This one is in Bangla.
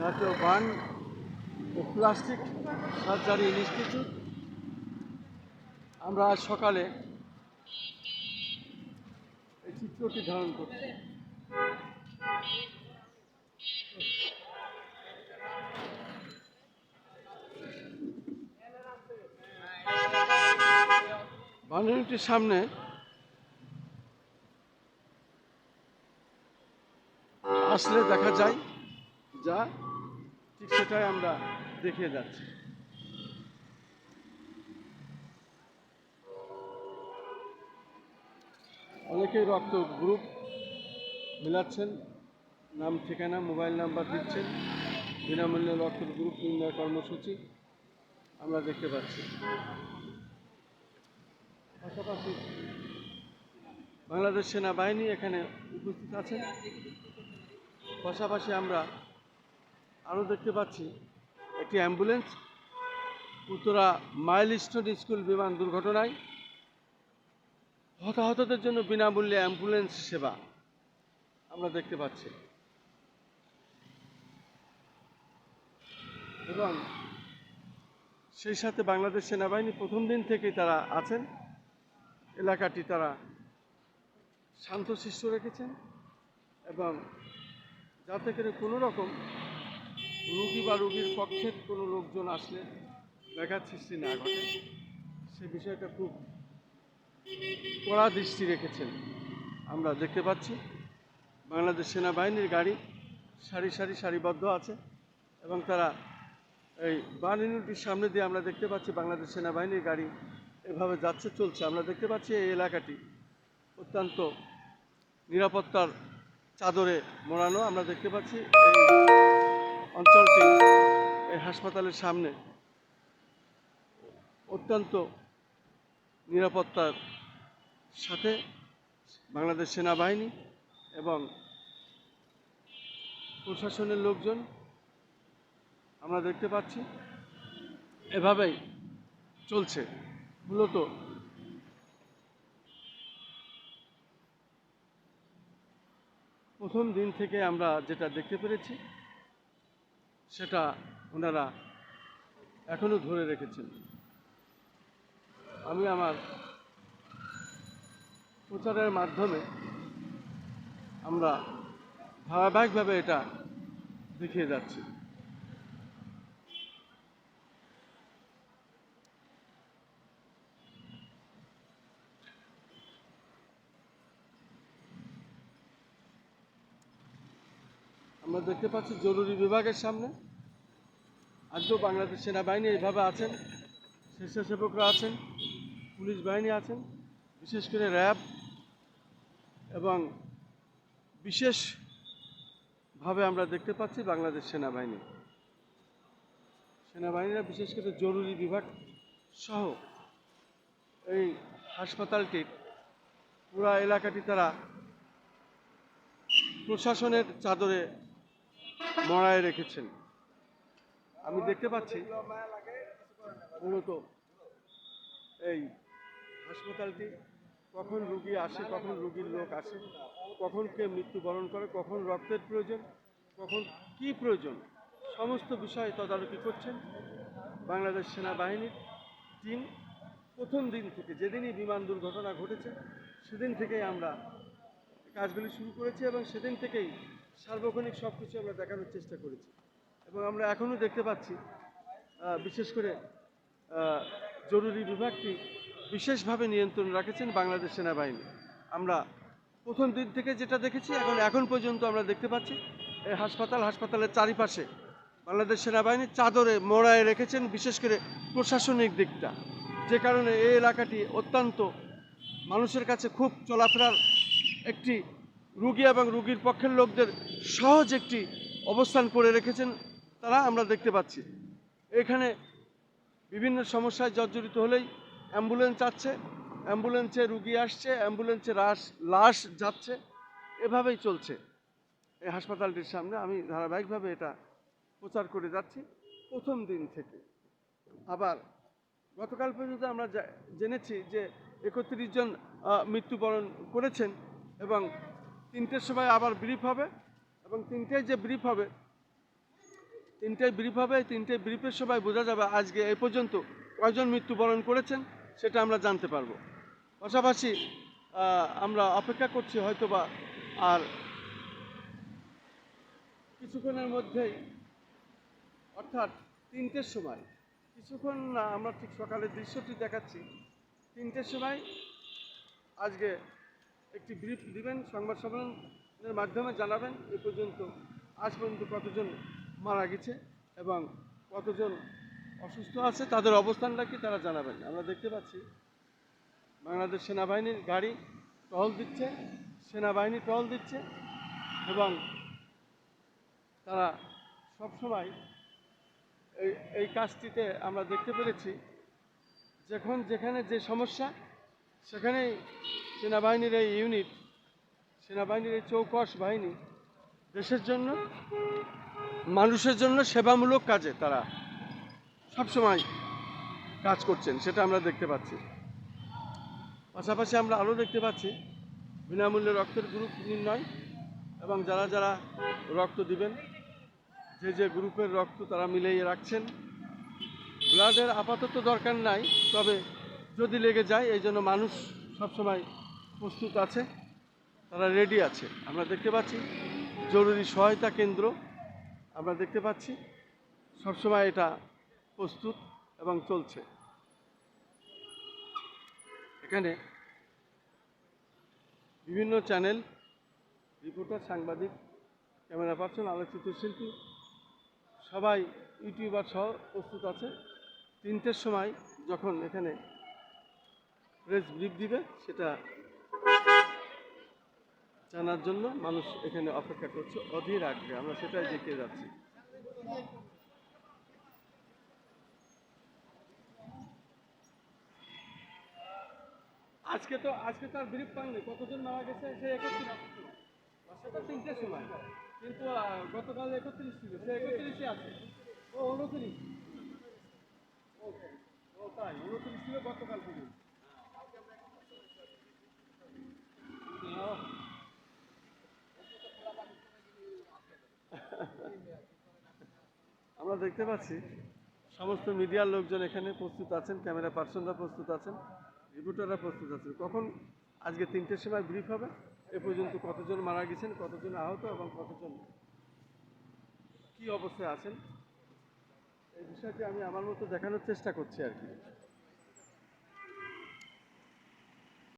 জাতীয় বান ও প্লাস্টিক সার্জারি ইনস্টিটিউট। আমরা আজ সকালে এই চিত্রটি ধারণ করছি। বানানোটির সামনে আসলে দেখা যায় যা ঠিক সেটাই আমরা দেখিয়ে যাচ্ছি। অনেকেই রক্ত গ্রুপ মিলাচ্ছেন, নাম, ঠিকানা মোবাইল নাম্বার দিচ্ছেন, বিনামূল্যে রক্ত গ্রুপ নির্ণয় কর্মসূচি আমরা দেখতে পাচ্ছি। পাশাপাশি বাংলাদেশ সেনাবাহিনী এখানে উপস্থিত আছেন। পাশাপাশি আমরা আরও দেখতে পাচ্ছি, একটি অ্যাম্বুলেন্স, উত্তরা মাইলস্টোন স্কুল বিমান দুর্ঘটনায় হতাহতদের জন্য বিনামূল্যে অ্যাম্বুলেন্স সেবা আমরা দেখতে পাচ্ছি। এবং সেই সাথে বাংলাদেশ সেনাবাহিনী প্রথম দিন থেকেই তারা আছেন। এলাকাটি তারা শান্ত শান্তশিষ্ট রেখেছেন এবং যাতে করে কোনো রকম রুগী বা রুগীর পক্ষের কোনো লোকজন আসলে ব্যাঘাত সৃষ্টি না ঘটে। সে বিষয়টা খুব কড়া দৃষ্টি রেখেছেন। আমরা দেখতে পাচ্ছি, বাংলাদেশ সেনাবাহিনীর গাড়ি সারি সারি সারিবদ্ধ আছে এবং তারা এই বান ইউনিটির সামনে দিয়ে আমরা দেখতে পাচ্ছি বাংলাদেশ সেনাবাহিনীর গাড়ি এভাবে যাচ্ছে, চলছে। আমরা দেখতে পাচ্ছি এই এলাকাটি অত্যন্ত নিরাপত্তার চাদরে মোড়ানো। আমরা দেখতে পাচ্ছি অঞ্চলটি এই হাসপাতালের সামনে অত্যন্ত নিরাপত্তার সাথে বাংলাদেশ সেনাবাহিনী এবং প্রশাসনের লোকজন আমরা দেখতে পাচ্ছি। এভাবেই চলছে। মূলত প্রথম দিন থেকে আমরা যেটা দেখতে পেরেছি সেটা ওনারা এখনও ধরে রেখেছেন। আমি আমার প্রচারের মাধ্যমে আমরা ধারাবাহিকভাবে এটা দেখিয়ে যাচ্ছি। আমরা দেখতে পাচ্ছি জরুরি বিভাগের সামনে। আজও বাংলাদেশ সেনাবাহিনী এইভাবে আছেন, স্বেচ্ছাসেবকরা আছেন, পুলিশ বাহিনী আছেন, বিশেষ করে র্যাব এবং বিশেষভাবে আমরা দেখতে পাচ্ছি বাংলাদেশ সেনাবাহিনী। সেনাবাহিনীরা বিশেষ করে জরুরি বিভাগ সহ এই হাসপাতালটির পুরা এলাকাটি তারা প্রশাসনের চাদরে মড়ায় রেখেছেন। আমি দেখতে পাচ্ছি, মূলত এই হাসপাতালটি, কখন রুগী আসে, কখন রুগীর লোক আসে, কখন কে মৃত্যুবরণ করে, কখন রক্তের প্রয়োজন, কখন কি প্রয়োজন, সমস্ত বিষয়ে তদারকি করছেন বাংলাদেশ সেনাবাহিনীর টিম। প্রথম দিন থেকে, যেদিনই বিমান দুর্ঘটনা ঘটেছে, সেদিন থেকেই আমরা কাজগুলি শুরু করেছি এবং সেদিন থেকেই সার্বক্ষণিক সব কিছু আমরা দেখানোর চেষ্টা করেছি। এবং আমরা এখনও দেখতে পাচ্ছি বিশেষ করে জরুরি বিভাগটি বিশেষভাবে নিয়ন্ত্রণ রাখেছেন বাংলাদেশ সেনাবাহিনী। আমরা প্রথম দিন থেকে যেটা দেখেছি, এখন এখন পর্যন্ত আমরা দেখতে পাচ্ছি, এই হাসপাতাল, হাসপাতালের চারিপাশে বাংলাদেশ সেনাবাহিনী চাদরে মোড়ায় রেখেছেন, বিশেষ করে প্রশাসনিক দিকটা। যে কারণে এই এলাকাটি অত্যন্ত মানুষের কাছে খুব চলাফেরার একটি রুগী এবং রুগীর পক্ষের লোকদের সহজ একটি অবস্থান করে রেখেছেন তারা আমরা দেখতে পাচ্ছি। এখানে বিভিন্ন সমস্যায় জর্জরিত হলেই অ্যাম্বুলেন্স যাচ্ছে, অ্যাম্বুলেন্সে রুগী আসছে, অ্যাম্বুলেন্সে লাশ লাশ যাচ্ছে, এভাবেই চলছে। এই হাসপাতালটির সামনে আমি ধারাবাহিকভাবে এটা প্রচার করে যাচ্ছি প্রথম দিন থেকে। আবার গতকাল পর্যন্ত আমরা জেনেছি যে একত্রিশ জন মৃত্যুবরণ করেছেন এবং তিনটের সময় আবার ব্রিফ হবে এবং তিনটেয় যে ব্রিফ হবে, তিনটেই ব্রিফ হবে তিনটে ব্রিফের সময় বোঝা যাবে আজকে এই পর্যন্ত কয়জন মৃত্যুবরণ করেছেন সেটা আমরা জানতে পারব। পাশাপাশি আমরা অপেক্ষা করছি হয়তোবা আর কিছুক্ষণের মধ্যেই, অর্থাৎ তিনটের সময়, কিছুক্ষণ না, আমরা ঠিক সকালের দৃশ্যটি দেখাচ্ছি। তিনটের সময় আজকে একটি ব্রিফ দিবেন, সংবাদ সম্মেলনের মাধ্যমে জানাবেন, এ পর্যন্ত আজ পর্যন্ত কতজন মারা গেছে এবং কতজন অসুস্থ আছে, তাদের অবস্থানটা কি তারা জানাবেন। আমরা দেখতে পাচ্ছি বাংলাদেশ সেনাবাহিনীর গাড়ি টহল দিচ্ছে, সেনাবাহিনী টহল দিচ্ছে এবং তারা সবসময় এই এই কাজটিতে আমরা দেখতে পেরেছি। যখন যেখানে যে সমস্যা, সেখানেই সেনাবাহিনীর এই ইউনিট সেনাবাহিনীর এই চৌকস বাহিনী, দেশের জন্য, মানুষের জন্য সেবামূলক কাজে তারা সবসময় কাজ করছেন, সেটা আমরা দেখতে পাচ্ছি। পাশাপাশি আমরা আরও দেখতে পাচ্ছি, বিনামূল্যে রক্তের গ্রুপ নির্ণয় এবং যারা যারা রক্ত দিবেন, যে যে গ্রুপের রক্ত তারা মিলিয়ে রাখছেন। ব্লাডের আপাতত দরকার নাই, তবে যদি লেগে যায়, এই জন্য মানুষ সবসময় প্রস্তুত আছে, তারা রেডি আছে। আমরা দেখতে পাচ্ছি, জরুরি সহায়তা কেন্দ্র আমরা দেখতে পাচ্ছি। সবসময় এটা প্রস্তুত এবং চলছে। এখানে বিভিন্ন চ্যানেল রিপোর্টার সাংবাদিক ক্যামেরা পার্সন আলোচিত শিল্পী, সবাই ইউটিউবার সহ প্রস্তুত আছে। তিনটের সময় যখন এখানে প্রেস ব্রিফ দিবে, সেটা জানার জন্য মানুষ এখানে অপেক্ষা করছে, অধীর আগ্রহে। আমরা সেটাই দেখে যাচ্ছি। আজকে তো, আজকে তার ব্রিফ পাননি কতজন মারা গেছে? সে একত্রিশ। সময়। কিন্তু গতকাল একত্রিশ ছিল। সে একত্রিশে আছে। ও উনত্রিশ ও তাই উনত্রিশ ছিল গতকাল পর্যন্ত আমরা দেখতে পাচ্ছি সমস্ত মিডিয়ার লোকজন এখানে প্রস্তুত আছেন, ক্যামেরা পার্সনরা প্রস্তুত আছেন, রিপোর্টাররা প্রস্তুত আছেন। কখন? আজকে তিনটের সময় ব্রিফ হবে। এ পর্যন্ত কতজন মারা গেছেন, কতজন আহত এবং কতজন কি অবস্থায় আছেন? এই বিষয়টি আমি আমার মতো দেখানোর চেষ্টা করছি আর কি।